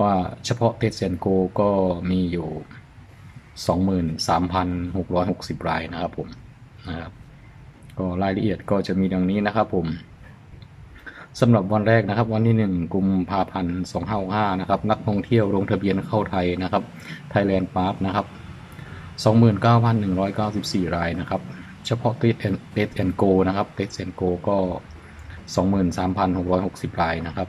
ว่าเฉพาะเทสเซนโกก็มีอยู่ 23,660 รายนะครับผมนะครับก็รายละเอียดก็จะมีดังนี้นะครับผมสำหรับวันแรกนะครับ วันที่ 1 กุมภาพันธ์2565นะครับนักท่องเที่ยวลงทะเบียนเข้าไทยนะครับ Thailand p a s s นะครับ29,194 รายนะครับ เฉพาะเทสเทสแอนโกนะครับเทสแอนโกก็ 23,660 รายนะครับ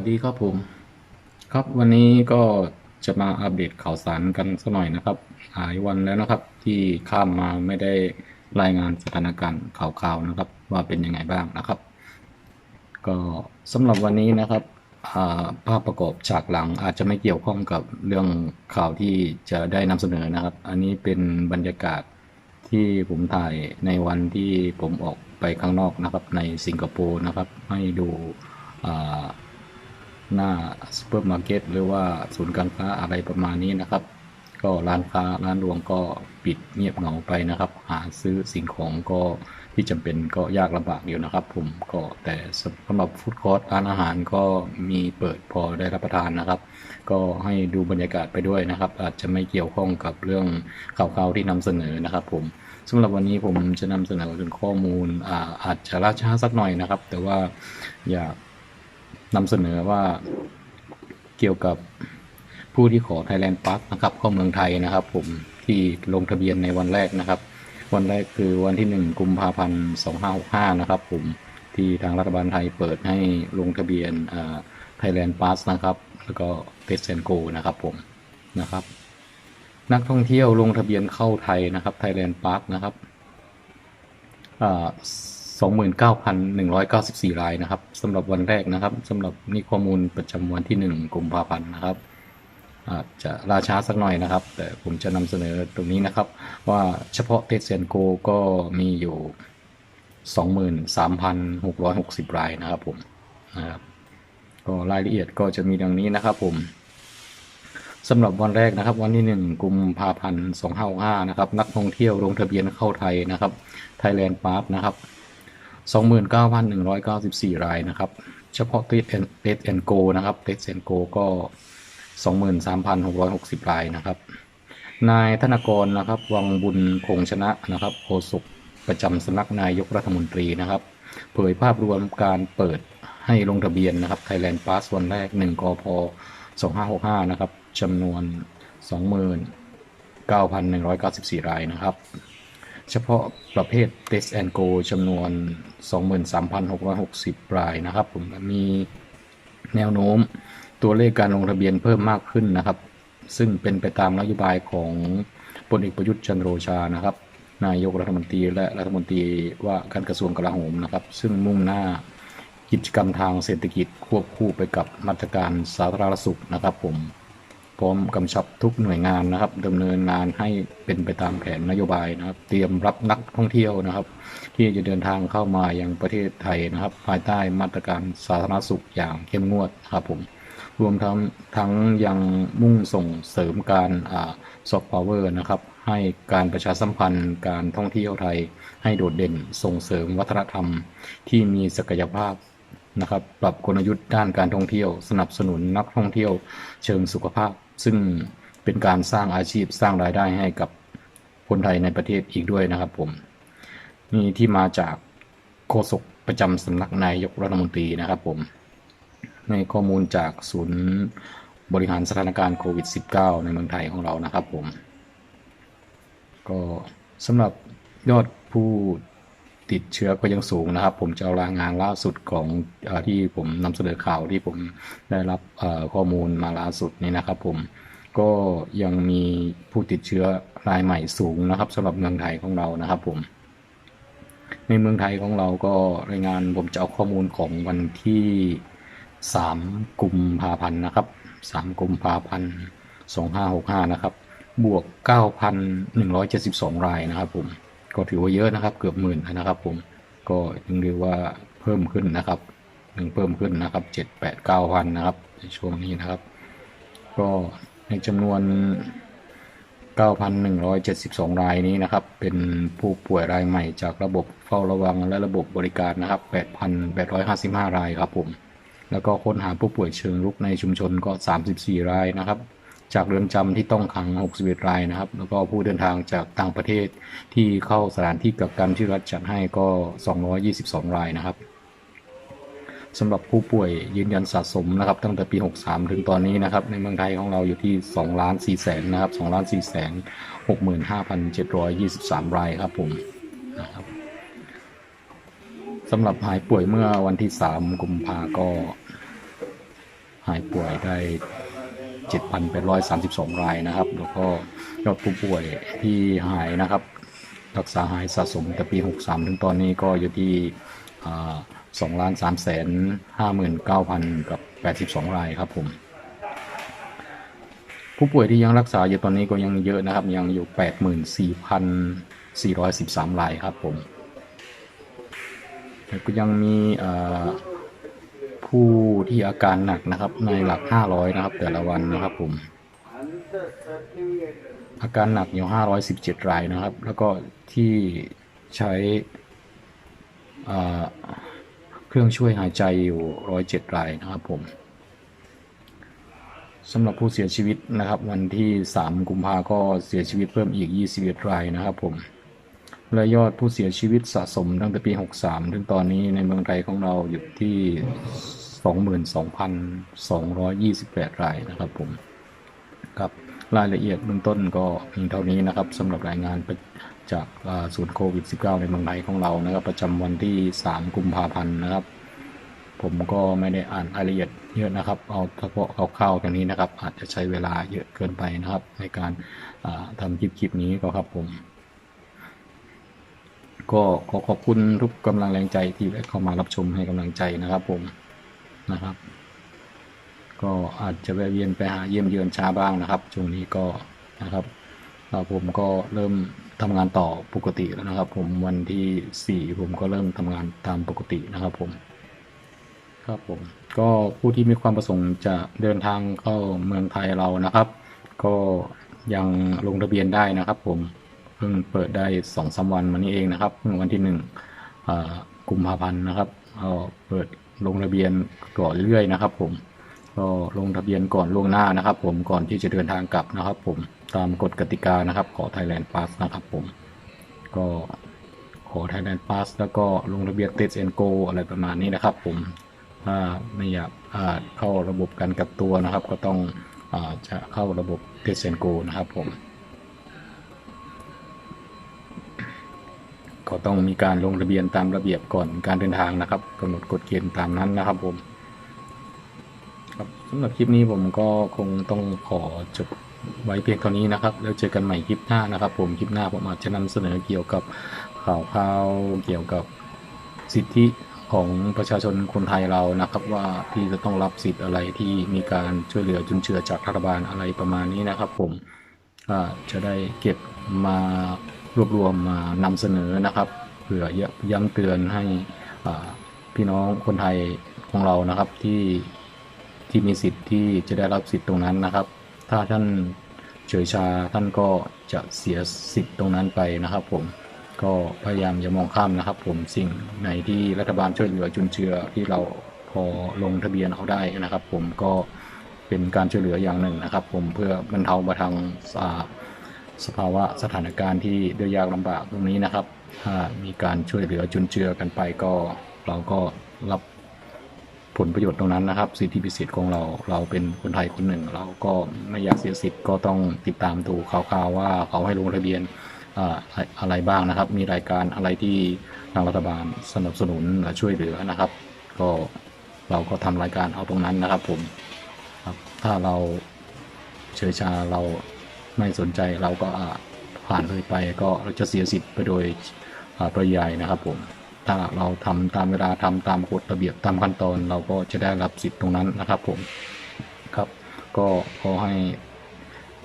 วัสดีครับผม ครับวันนี้ก็จะมาอัปเดตข่าวสารกันสักหน่อยนะครับ หลายวันแล้วนะครับ ที่ข้ามมาไม่ได้รายงานสถานการณ์ข่าวๆนะครับ ว่าเป็นยังไงบ้างนะครับ ก็สำหรับวันนี้นะครับภาพประกอบฉากหลังอาจจะไม่เกี่ยวข้องกับเรื่องข่าวที่จะได้นำเสนอนะครับ อันนี้เป็นบรรยากาศที่ผมถ่ายในวันที่ผมออกไปข้างนอกนะครับ ในสิงคโปร์นะครับ ให้ดูอ่า หน้าซูเปอร์มาร์เก็ตหรือว่าศูนย์การค้าอะไรประมาณนี้นะครับ ก็ร้านค้าร้านรวงก็ปิดเงียบเหงาไปนะครับ หาซื้อสิ่งของก็ที่จำเป็นก็ยากลำบากอยู่นะครับ ผมก็แต่สำหรับฟู้ดคอร์ทร้านอาหารก็มีเปิดพอได้รับประทานนะครับ ก็ให้ดูบรรยากาศไปด้วยนะครับ อาจจะไม่เกี่ยวข้องกับเรื่องข่าวๆที่นำเสนอนะครับ ผมสำหรับวันนี้ผมจะนำเสนอถึงข้อมูลอาอาจจะล่าช้าสักหน่อยนะครับ แต่ว่าอยาก นำเสนอว่าเกี่ยวกับผู้ที่ขอ Thailand Pass นะครับเข้าเมืองไทยนะครับ ผมที่ลงทะเบียนในวันแรกนะครับ วันแรกคือวันที่ 1 กุมภาพันธ์2565 นะครับ ผมที่ทางรัฐบาลไทยเปิดให้ลงทะเบียนอ่า Thailand Pass นะครับ แล้วก็ t e s t and Go นะครับผมนะครับ นักท่องเที่ยวลงทะเบียนเข้าไทยนะครับ Thailand Pass นะครับ 29,194 รายนะครับสำหรับวันแรกนะครับสำหรับนี่ข้อมูลประจำวันที่ 1กุมภาพันธ์นะครับ อาจจะราช้าสักหน่อยนะครับ แต่ผมจะนำเสนอตรงนี้นะครับ ว่าเฉพาะเทสเซนโกก็มีอยู่ 23,660 รายนะครับผมนะครับก็รายละเอียดก็จะมีดังนี้นะครับผมสำหรับวันแรกนะครับ วันที่ 1 กุมภาพันธ์ 2565 นะครับ นักท่องเที่ยวลงทะเบียนเข้าไทยนะครับ Thailand p a s s นะครับ 29,194 รายนะครับ เฉพาะ t e s t and Test and Go นะครับ Test and Go ก็ 23,660 รายนะครับ นายธนกรนะครับ วังบุญคงชนะนะครับโฆษกประจำสำนักนายกรัฐมนตรีนะครับ เผยภาพรวมการเปิดให้ลงทะเบียนนะครับ Thailand Pass วันแรก 1กพ2565 นะครับจำนวน 29,194 รายนะครับ เฉพาะประเภท Test and Go จำนวน 23,660 รายนะครับ ผมมีแนวโน้มตัวเลขการลงทะเบียนเพิ่มมากขึ้นนะครับ ซึ่งเป็นไปตามนโยบายของพลเอกประยุทธ์จันทร์โอชานะครับ นายกรัฐมนตรีและรัฐมนตรีว่าการกระทรวงกลาโหมนะครับ ซึ่งมุ่งหน้ากิจกรรมทางเศรษฐกิจควบคู่ไปกับมาตรการสาธารณสุขนะครับผม พร้อมกำชับทุกหน่วยงานนะครับดำเนินงานให้เป็นไปตามแผนนโยบายนะครับ เตรียมรับนักท่องเที่ยวนะครับ ที่จะเดินทางเข้ามายังประเทศไทยนะครับ ภายใต้มาตรการสาธารณสุขอย่างเข้มงวดครับผมรวมทั้งทั้งยังมุ่งส่งเสริมการซอฟต์พาวเวอร์นะครับ ให้การประชาสัมพันธ์การท่องเที่ยวไทย ให้โดดเด่นส่งเสริมวัฒนธรรม ที่มีศักยภาพนะครับ ปรับกลยุทธ์ด้านการท่องเที่ยว สนับสนุนนักท่องเที่ยวเชิงสุขภาพ ซึ่งเป็นการสร้างอาชีพสร้างรายได้ให้กับคนไทยในประเทศอีกด้วยนะครับผม นี่ที่มาจากโฆษกประจำสำนักนายกรัฐมนตรีนะครับผม ในข้อมูลจากศูนย์บริหารสถานการณ์โควิด -19 ในเมืองไทยของเรานะครับผม ก็สำหรับยอดผู้ ติดเชื้อก็ยังสูงนะครับ ผมจะเอารายงานล่าสุดของอที่ผมนำเสนอข่าวที่ผมได้รับข้อมูลมาล่าสุดนี้นะครับ ผมก็ยังมีผู้ติดเชื้อรายใหม่สูงนะครับสำหรับเมืองไทยของเรานะครับ ผม ในเมืองไทยของเราก็รายงานผมจะเอาข้อมูลของวันที่3กุมภาพันธ์นะครับ3กุมภาพันธ์2565นะครับ บวก9,172รายนะครับ ผม ก็ถือว่าเยอะนะครับ เกือบหมื่นนะครับผมก็ยังเรียกว่าเพิ่มขึ้นนะครับยังเพิ่มขึ้นนะครับ7 8 9พันนะครับในช่วงนี้นะครับ ก็ในจำนวน 9,172 รายนี้นะครับ เป็นผู้ป่วยรายใหม่จากระบบเฝ้าระวังและระบบบริการนะครับ 8,855 รายครับผม แล้วก็ค้นหาผู้ป่วยเชิงรุกในชุมชนก็ 34 รายนะครับ จากเรือนจำที่ต้องขัง 61 รายนะครับ แล้วก็ผู้เดินทางจากต่างประเทศที่เข้าสถานที่กักกันที่รัฐจัดให้ก็ 222 รายนะครับสำหรับผู้ป่วยยืนยันสะสมนะครับ ตั้งแต่ปี 63 ถึงตอนนี้นะครับ ในเมืองไทยของเราอยู่ที่2ล้าน4แสนนะครับ2ล้าน4แสน65,723 รายครับผมนะครับสำหรับหายป่วยเมื่อวันที่ 3 กุมภาก็หายป่วยได้ 7,832 รายนะครับ แล้วก็ยอดผู้ป่วยที่หายนะครับ รักษาหายสะสมแต่ปี 63 ถึงตอนนี้ก็อยู่ที่2ล้าน3แสน59,000กับ82รายครับผม ผู้ป่วยที่ยังรักษาอยู่ตอนนี้ก็ยังเยอะนะครับ ยังอยู่84,413รายครับผม ก็ยังมีอ่อ ผู้ที่อาการหนักนะครับ ในหลัก 500 นะครับ แต่ละวันนะครับผม อาการหนักอยู่ 517 รายนะครับ แล้วก็ที่ใช้เครื่องช่วยหายใจอยู่ 107 รายนะครับผมสำหรับผู้เสียชีวิตนะครับ วันที่ 3 กุมภาก็เสียชีวิตเพิ่มอีก 21 รายนะครับผมและยอดผู้เสียชีวิตสะสมตั้งแต่ปี 63 ถึงตอนนี้ในเมืองไทยของเราอยู่ที่ 22,228 รายนะครับผมครับรายละเอียดเบื้องต้นก็มีเท่านี้นะครับสำหรับรายงานจากศูนย์โควิด -19 ในเมืองไทยของเรานะครับ ประจำวันที่ 3 กุมภาพันธ์นะครับ ผมก็ไม่ได้อ่านรายละเอียดเยอะนะครับ เอาเฉพาะคร่าวๆตรงนี้นะครับ อาจจะใช้เวลาเยอะเกินไปนะครับ ในการอ่าทำคลิปคลิปนี้ก็ครับผม ก็ขอขอบคุณทุกกำลังแรงใจที่เข้ามารับชมให้กำลังใจนะครับผม นะครับ ก็อาจจะแวะเวียนไปหาเยี่ยมเยือนช้าบ้างนะครับช่วงนี้ก็นะครับแล้วผมก็เริ่มทำงานต่อปกติแล้วนะครับ ผมวันที่ 4 ผมก็เริ่มทำงานตามปกตินะครับผม ครับผมก็ผู้ที่มีความประสงค์จะเดินทางเข้าเมืองไทยเรานะครับ ก็ยังลงทะเบียนได้นะครับ ผมเพิ่งเปิดได้สองสาวันมานี้เองนะครับวันที่หนึ่งกุมภาพันธ์นะครับเอาเปิด ลงทะเบียนก่อเรื่อยๆนะครับ ผมก็ลงทะเบียนก่อนล่วงหน้านะครับ ผมก่อนที่จะเดินทางกลับนะครับ ผมตามกฎกติกานะครับ ขอ Thailand Pass นะครับ ผมก็ขอ Thailand Pass แล้วก็ลงทะเบียน Test and Go อะไรประมาณนี้นะครับ ผมถ้าไม่อยากอ่าเข้าระบบการกักตัวนะครับ ก็ต้องอจะเข้าระบบ Test and Go นะครับ ผม ก็ต้องมีการลงทะเบียนตามระเบียบก่อนการเดินทางนะครับกำหนดกฎเกณฑ์ตามนั้นนะครับผมครับสำหรับคลิปนี้ผมก็คงต้องขอจบไว้เพียงเท่านี้นะครับ แล้วเจอกันใหม่คลิปหน้านะครับ ผมคลิปหน้าผมอาจจะนำเสนอเกี่ยวกับข่าวข่าวเกี่ยวกับสิทธิของประชาชนคนไทยเรานะครับ ว่าที่จะต้องรับสิทธิ์อะไรที่มีการช่วยเหลือจุนเจือจากรัฐบาลอะไรประมาณนี้นะครับ ผม ก็จะได้เก็บมารวบรวมมานำเสนอนะครับเพื่อย้ำเตือนให้พี่น้องคนไทยของเรานะครับที่ที่มีสิทธิ์ที่จะได้รับสิทธิ์ตรงนั้นนะครับ ถ้าท่านเฉยชาท่านก็จะเสียสิทธิ์ตรงนั้นไปนะครับ ผมก็พยายามอย่ามองข้ามนะครับ ผมสิ่งไหนที่รัฐบาลช่วยเหลือจุนเจือที่เราพอลงทะเบียนเอาได้นะครับ ผมก็ เป็นการช่วยเหลืออย่างหนึ่งนะครับ ผมเพื่อบรรเทาบรรทังสภาวะสถานการณ์ที่เดือดยากลำบากตรงนี้นะครับ ถ้ามีการช่วยเหลือจุนเจือกันไปก็เราก็รับผลประโยชน์ตรงนั้นนะครับ สิทธิพิเศษของเราเราเป็นคนไทยคนหนึ่ง เราก็ไม่อยากเสียสิทธิ์ก็ต้องติดตามดูข่าวๆว่าเขาให้ลงทะเบียนอ่าอะไรบ้างนะครับ มีรายการอะไรที่ทางรัฐบาลสนับสนุนและช่วยเหลือนะครับ ก็เราก็ทำรายการเอาตรงนั้นนะครับผม ครับ ถ้าเราเฉยชาเราไม่สนใจเราก็ผ่านเลยไปก็เราจะเสียสิทธิ์ไปโดยปริยายนะครับผมถ้าเราทำตามเวลาทำตามกฎระเบียบตามขั้นตอน เราก็จะได้รับสิทธิ์ตรงนั้นนะครับผมครับ ก็ขอให้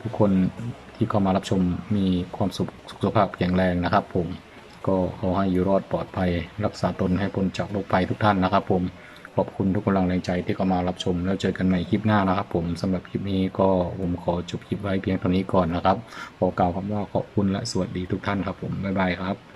ทุกคนที่เข้ามารับชมมีความสุขสุขภาพแข็งแรงนะครับ ผมก็ขอให้อยู่รอดปลอดภัย รักษาตนให้พ้นจากโรคภัยทุกท่านนะครับ ผม ขอบคุณทุกกำลังแรงใจที่เข้ามารับชม แล้วเจอกันใหม่คลิปหน้านะครับ ผมสำหรับคลิปนี้ก็ผมขอจบคลิปไว้เพียงเท่านี้ก่อนนะครับขอกล่าวคำว่าขอบคุณและสวัสดีทุกท่านครับผมบ๊ายบายครับ